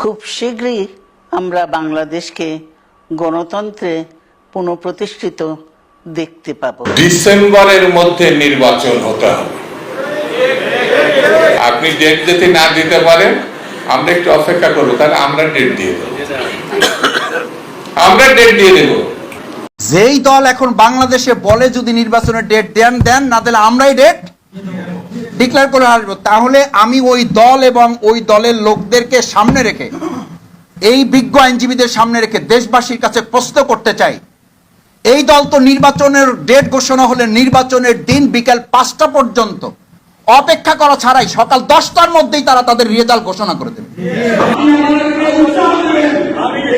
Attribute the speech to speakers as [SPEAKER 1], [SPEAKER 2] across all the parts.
[SPEAKER 1] খুব শীঘ্রই আমরা বাংলাদেশকে গণতন্ত্রে পুনঃপ্রতিষ্ঠিত দেখতে পাবো।
[SPEAKER 2] ডিসেম্বরের মধ্যে নির্বাচন হতে হবে। আপনি ডেট যদি না দিতে পারেন আমরা একটু অপেক্ষা করব তাহলে আমরা ডেট দিয়ে দেবো। আমরা ডেট দিয়ে দেবো।
[SPEAKER 3] যেই দল এখন বাংলাদেশে বলে যদি নির্বাচনের ডেট দেন দেন না দিলে আমরাই ডেট ডিক্লেয়ার করে আসব, তাহলে আমি ওই দল এবং ওই দলের লোকদেরকে সামনে রেখে, এই বিজ্ঞ আইনজীবীদের সামনে রেখে দেশবাসীর কাছে প্রশ্ন করতে চাই। এই দল তো নির্বাচনের ডেট ঘোষণা হলে নির্বাচনের দিন বিকেল পাঁচটা পর্যন্ত অপেক্ষা করা ছাড়াই সকাল দশটার মধ্যেই তারা তাদের রেজাল্ট ঘোষণা করে দেবে।
[SPEAKER 4] আমি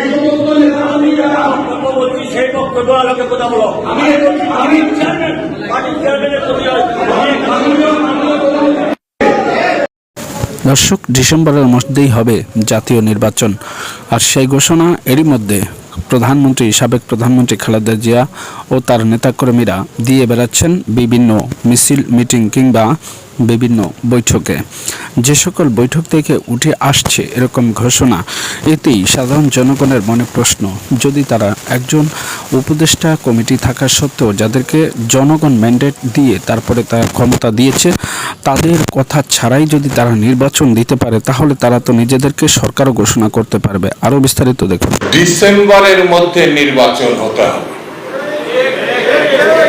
[SPEAKER 4] আমি চেয়ারম্যান পার্টির চেয়ারম্যানের পরিচয়
[SPEAKER 5] দর্শক, ডিসেম্বরের মধ্যেই হবে জাতীয় নির্বাচন। আর সেই ঘোষণা এরই মধ্যে প্রধানমন্ত্রী, সাবেক প্রধানমন্ত্রী খালেদা জিয়া ও তার নেতাকর্মীরা দিয়ে বেড়াচ্ছেন বিভিন্ন মিছিল, মিটিং কিংবা বিভিন্ন বৈঠকে। যে সকল বৈঠক থেকে উঠে আসছে এরকম ঘোষণা, এতেই সাধারণ জনগণের মনে প্রশ্ন। যদি তারা একজন উপদেষ্টা কমিটি থাকা সত্ত্বেও যাদেরকে জনগণ ম্যান্ডেট দিয়ে তারপরে তারা ক্ষমতা দিয়েছে, তাদের কথা ছাড়াই যদি তারা নির্বাচন দিতে পারে, তাহলে তারা তো নিজেদেরকে সরকারও ঘোষণা করতে পারবে। আরও বিস্তারিত দেখুন।
[SPEAKER 2] ডিসেম্বরের মধ্যে নির্বাচন হতে হবে।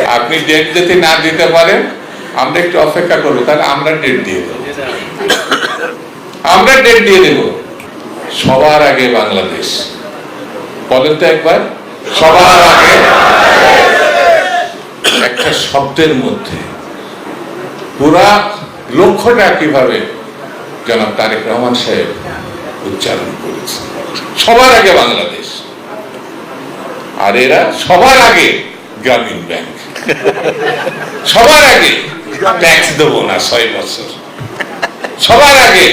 [SPEAKER 2] আপনি ডেট যদি না দিতে পারেন আমরা একটু অপেক্ষা করব, তাহলে আমরা ডেট দিয়ে দেবো। আমরা ডেট দিয়ে দেব। সবার আগে বাংলাদেশ। বলেন তো একবার, সবার আগে। একটা শব্দের মধ্যে। পুরা লক্ষ্যটা কীভাবে? জনাব তারেক রহমান সাহেব উচ্চারণ করেছে সবার আগে বাংলাদেশ। আর এরা সবার আগে গ্রামীণ ব্যাংক। সবার আগে। ট্যাক্স দেবো না ছয় বছর। সবার আগে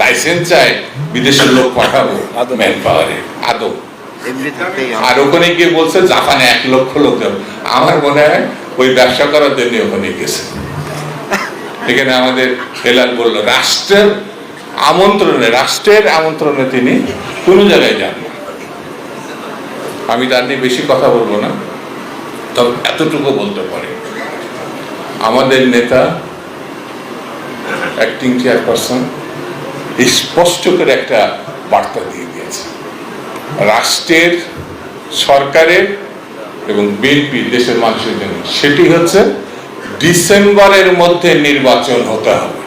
[SPEAKER 2] লাইসেন্স চাই বিদেশের লোক পাঠাবো ম্যান পাওয়ারে আদৌ আর ওখানে গিয়ে বলছে জাপানে এক লক্ষ লোক যাবে আমার মনে হয় ওই ব্যবসা করার জন্য ওখানে গেছে। এখানে আমাদের হেলাল বলল রাষ্ট্রের আমন্ত্রণে রাষ্ট্রের আমন্ত্রণে তিনি কোনো জায়গায় যান না। আমি তার নিয়ে বেশি কথা বলব না তবে এতটুকু বলতে পারি। আমাদের নেতা অ্যাক্টিং চেয়ারপারসন স্পষ্ট করে একটা বার্তা দিয়ে দিয়েছে। রাষ্ট্রের, সরকারের এবং বিএনপি দেশের মানুষের জন্য। সেটি হচ্ছে ডিসেম্বরের মধ্যে নির্বাচন হতে হবে।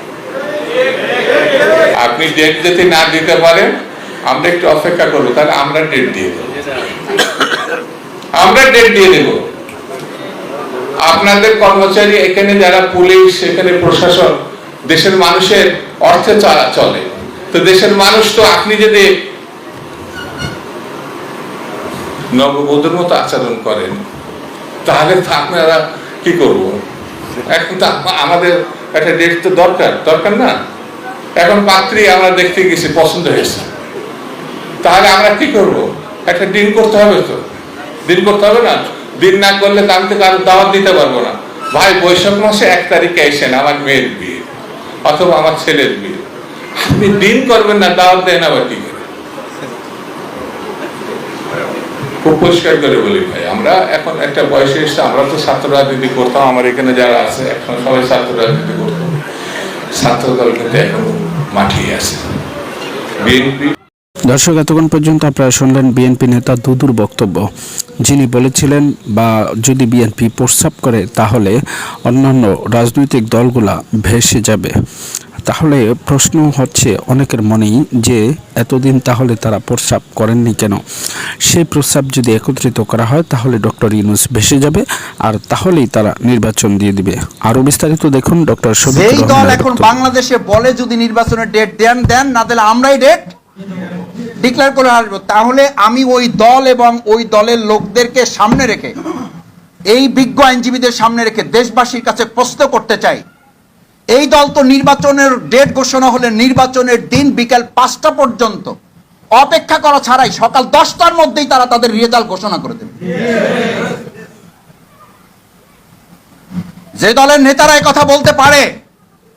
[SPEAKER 2] আপনি ডেট যদি না দিতে পারেন, আমরা একটু অপেক্ষা করব। তাহলে আমরা ডেট দিয়ে দেবো। আমরা ডেট দিয়ে দেব। আপনাদের কর্মচারী এখানে যারা পুলিশ, এখানে প্রশাসন, দেশের মানুষের অর্থে চলা- চলে। তো দেশের মানুষ তো আপনি যদি নববধূর মতো আচরণ করেন, তাহলে তো আপনারা কি করব? এখন তো আমাদের একটা ডেট তো দরকার দরকার না? এখন পাত্রী আমরা দেখতে গেছি, পছন্দ হয়েছে। তাহলে আমরা কি করব? একটা দিন করতে হবে তো। দিন করতে হবে না? দিন না করলে তো আমি তো কারও দাওয়াত দিতে পারব না। ভাই, বৈশাখ মাসে এক তারিখে এসেন আমার মেয়ের বিয়ে, অথবা আমার ছেলের বিয়ে। আপনি দিন করবেন না, দাওয়াত দেন আবার কি করে? খুব পরিষ্কার করে বলি ভাই, আমরা এখন একটা বয়সে এসে আমরা তো ছাত্র রাজনীতি করতাম, আমার এখানে যারা আছে, এখন সবাই ছাত্র রাজনীতি করতাম ছাত্র দল কিন্তু এখন মাঠেই আছে। বিএনপি
[SPEAKER 5] দর্শক এতক্ষণ পর্যন্ত আপনারা শুনলেন বিএনপি নেতা দুদুর বক্তব্য। যিনি বলেছিলেন বা যদি বিএনপি প্রস্রাব করে তাহলে অন্যান্য রাজনৈতিক দলগুলা ভেসে যাবে। তাহলে প্রশ্ন হচ্ছে অনেকের মনেই যে এতদিন তাহলে তারা প্রস্রাব করেননি কেন? সেই প্রস্রাব যদি একত্রিত করা হয় তাহলে ডক্টর ইউনুস ভেসে যাবে আর তাহলেই তারা নির্বাচন দিয়ে দিবে। আরও বিস্তারিত দেখুন ডক্টর
[SPEAKER 3] যেই দল এখন বাংলাদেশে বলে যদি নির্বাচনের ডেট দেন দেন না দিলে আমরাই ডেট ডিক্লেয়ার করে আসব, তাহলে আমি ওই দল এবং ওই দলের লোকদেরকে সামনে রেখে, এই বিজ্ঞ আইনজীবীদের সামনে রেখে দেশবাসীর কাছে প্রশ্ন করতে চাই। এই দল তো নির্বাচনের ডেট ঘোষণা হলে নির্বাচনের দিন বিকাল পাঁচটা পর্যন্ত অপেক্ষা করা ছাড়াই সকাল দশটার মধ্যেই তারা তাদের রেজাল্ট ঘোষণা করে দেবে। যে দলের নেতারা কথা বলতে পারে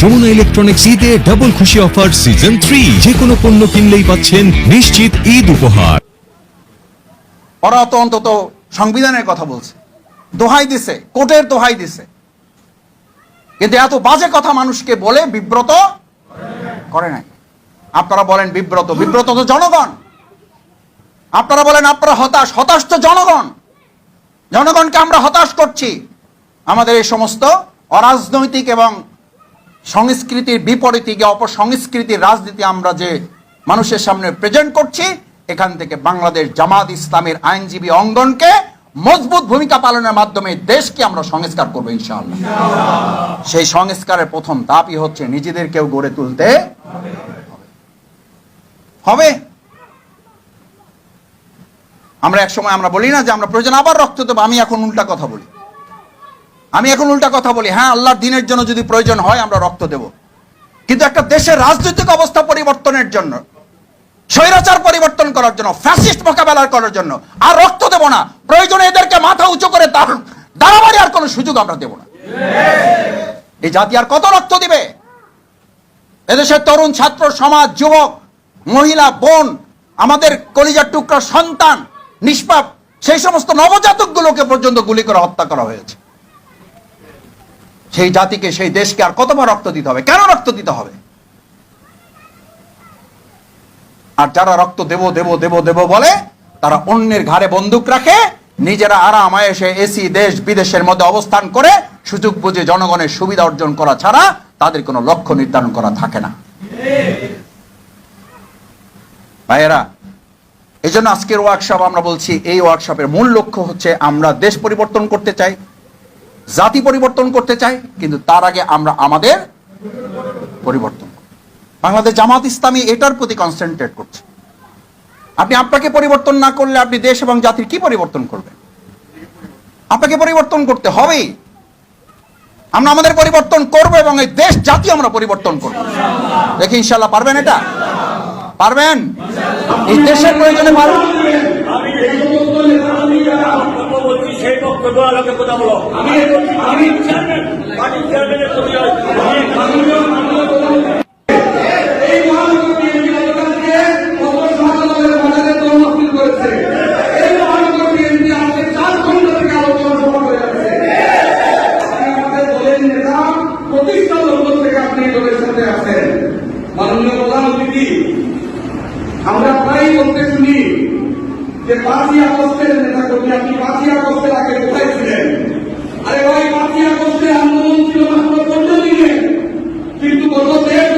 [SPEAKER 6] যমুনা ইলেকট্রনিক্স ঈদে ডাবল খুশি অফার সিজন থ্রি যে কোনো পণ্য কিনলেই পাচ্ছেন নিশ্চিত ঈদ উপহার।
[SPEAKER 3] ওরা তো অন্তত সংবিধানের কথা বলছে। দোহাই দিছে, কোর্টের দোহাই দিছে। কিন্তু এত বাজে কথা মানুষকে বলে বিব্রত করে নাই। আপনারা বলেন বিব্রত বিব্রত তো জনগণ। আপনারা বলেন আপনারা হতাশ হতাশ তো জনগণ। জনগণকে আমরা হতাশ করছি। আমাদের এই সমস্ত অরাজনৈতিক এবং সংস্কৃতির বিপরীতে গিয়ে অপসংস্কৃতির রাজনীতি আমরা যে মানুষের সামনে প্রেজেন্ট করছি, এখান থেকে বাংলাদেশ জামাত ইসলামের আইনজীবী অঙ্গনকে মজবুত ভূমিকা পালনের মাধ্যমে দেশকে আমরা সংস্কার করব ইনশাআল্লাহ। সেই সংস্কারের প্রথম ধাপই হচ্ছে নিজেদেরকেও গড়ে তুলতে হবে। আমরা এক সময় আমরা বলি না যে আমরা প্রয়োজন আবার রক্ত দেবো, আমি এখন উল্টা কথা বলি। আমি এখন উল্টা কথা বলি। হ্যাঁ আল্লাহর দিনের জন্য যদি প্রয়োজন হয়, আমরা রক্ত দেব। কিন্তু একটা দেশের রাজনৈতিক অবস্থা পরিবর্তনের জন্য, স্বৈরাচার পরিবর্তন করার জন্য ফ্যাসিস্ট মোকাবেলা করার জন্য, আর রক্ত দেব না। প্রয়োজনে এদেরকে মাথা উঁচু করে দাঁড়াবাড়ি আর কোনো সুযোগ আমরা দেব না। এই জাতি আর কত রক্ত দিবে? এদেশের তরুণ ছাত্র, সমাজ, যুবক, মহিলা, বোন, আমাদের কলিজার টুকরা সন্তান, নিষ্পাপ, সেই সমস্ত নবজাতক গুলোকে পর্যন্ত গুলি করে হত্যা করা হয়েছে। সেই জাতিকে, সেই দেশকে আর কতবার রক্ত দিতে হবে? কেন রক্ত দিতে হবে? আর যারা রক্ত দেব দেব দেব দেব বলে, তারা অন্যের ঘাড়ে বন্দুক রাখে, নিজেরা আরাম এসে এসি, দেশ, বিদেশের মধ্যে অবস্থান করে, সুযোগ বুঝে জনগণের সুবিধা অর্জন করা ছাড়া তাদের কোনো লক্ষ্য নির্ধারণ করা থাকে না। ভাইয়েরা এই জন্য আজকের ওয়ার্কশপ আমরা বলছি, এই ওয়ার্কশপের মূল লক্ষ্য হচ্ছে আমরা দেশ পরিবর্তন করতে চাই। জাতি পরিবর্তন করতে চাই কিন্তু তার আগে আমরা আমাদের পরিবর্তন। বাংলাদেশ জামাত ইসলামী এটার প্রতি কনসেন্ট্রেট করছে। আপনি আপনাকে পরিবর্তন না করলে আপনি দেশ এবং জাতির কি পরিবর্তন করবেন? আপনাকে পরিবর্তন করতে হবেই। আমরা আমাদের পরিবর্তন করব এবং এই দেশ, জাতি আমরা পরিবর্তন করব। দেখি ইনশাল্লাহ পারবেন এটা? পারবেন? এই দেশের প্রয়োজনে পারবেন?
[SPEAKER 4] বক্তব্য আলোকে কথা বলো। আমি আমি চেয়ারম্যান পার্টির চেয়ারম্যানের প্রতি
[SPEAKER 7] প্রতিষ্ঠা লগ্ন থেকে আপনি দলের সাথে আছেন। যে পাঁচই আগস্টের নেতা কর্মী আপনি পাঁচই আগস্টের আগে কোথায় ছিলেন
[SPEAKER 4] আরে ওই পাঁচই আগস্টের আন্দোলন ছিল মাত্র চোদ্দ দিনে। কিন্তু গত দেড়